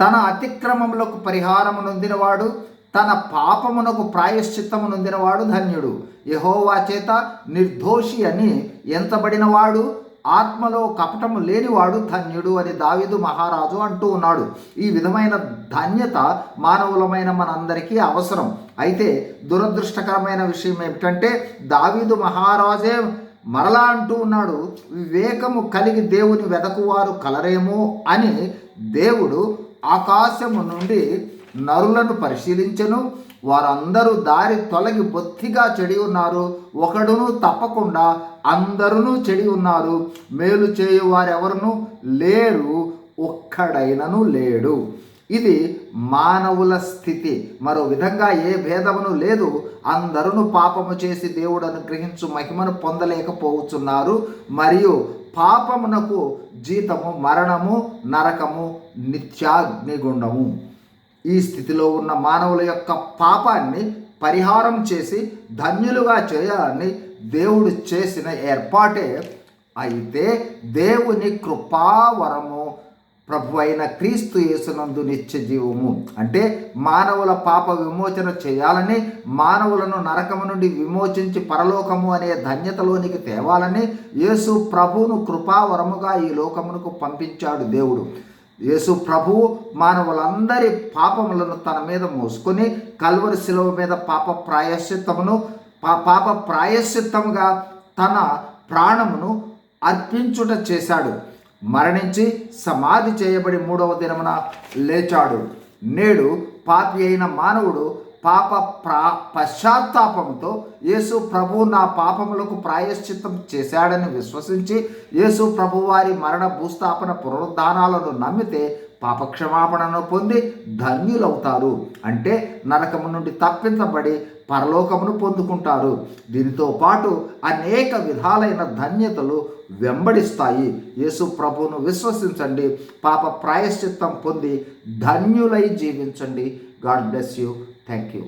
తన అతిక్రమములకు పరిహారము నొందినవాడు తన పాపమునకు ప్రాయశ్చిత్తము నొందినవాడు ధన్యుడు. యహోవా చేత నిర్దోషి అని ఎంతబడినవాడు ఆత్మలో కపటము లేనివాడు ధన్యుడు అని దావిదు మహారాజు అంటూ ఉన్నాడు. ఈ విధమైన ధన్యత మానవులమైన మనందరికీ అవసరం. అయితే దురదృష్టకరమైన విషయం ఏమిటంటే దావీదు మహారాజే మరలా అంటూ ఉన్నాడు వివేకము కలిగి దేవుని వెదకువారు కలరేమో అని దేవుడు ఆకాశము నుండి నరులను పరిశీలించను. వారందరూ దారి తొలగి బొత్తిగా చెడి ఉన్నారు. ఒకడును తప్పకుండా అందరూ చెడి ఉన్నారు. మేలు చేయు వారెవరును లేరు. ఒక్కడైనను లేడు. ఇది మానవుల స్థితి. మరో విధంగా ఏ భేదమును లేదు. అందరూ పాపము చేసి దేవుడు అనుగ్రహించు మహిమను పొందలేకపోతున్నారు. మరియు పాపమునకు జీతము మరణము నరకము నిత్యాగ్నిగుండము. ఈ స్థితిలో ఉన్న మానవుల యొక్క పాపాన్ని పరిహారం చేసి ధన్యులుగా చేయాలని దేవుడు చేసిన ఏర్పాటే అయితే దేవుని కృపావరము ప్రభు అయిన క్రీస్తు యేసునందు నిత్య జీవము. అంటే మానవుల పాప విమోచన చేయాలని మానవులను నరకము నుండి విమోచించి పరలోకము అనే ధన్యతలోనికి తేవాలని యేసు ప్రభువును కృపావరముగా ఈ లోకమునకు పంపించాడు దేవుడు. యేసు ప్రభువు మానవులందరి పాపములను తన మీద మోసుకొని కల్వరి శిలువ మీద పాప ప్రాయశ్చిత్తమును పా- పాప ప్రాయశ్చిత్తముగా తన ప్రాణమును అర్పించుట చేశాడు. మరణించి సమాధి చేయబడి మూడవ దినమున లేచాడు. నేడు పాపి అయిన మానవుడు పాప ప్రా పశ్చాత్తాపంతో యేసు ప్రభు నా పాపములకు ప్రాయశ్చిత్తం చేశాడని విశ్వసించి యేసు ప్రభు వారి మరణ భూస్థాపన పునరుద్ధానాలను నమ్మితే పాపక్షమాపణను పొంది ధన్యులవుతారు. అంటే నరకము నుండి తప్పించబడి పరలోకమును పొందుకుంటారు. దీనితో పాటు అనేక విధాలైన ధన్యతలు వెంబడిస్తాయి. యేసు ప్రభువును విశ్వసించండి. పాప ప్రాయశ్చిత్తం పొంది ధన్యులై జీవించండి. God bless you. Thank you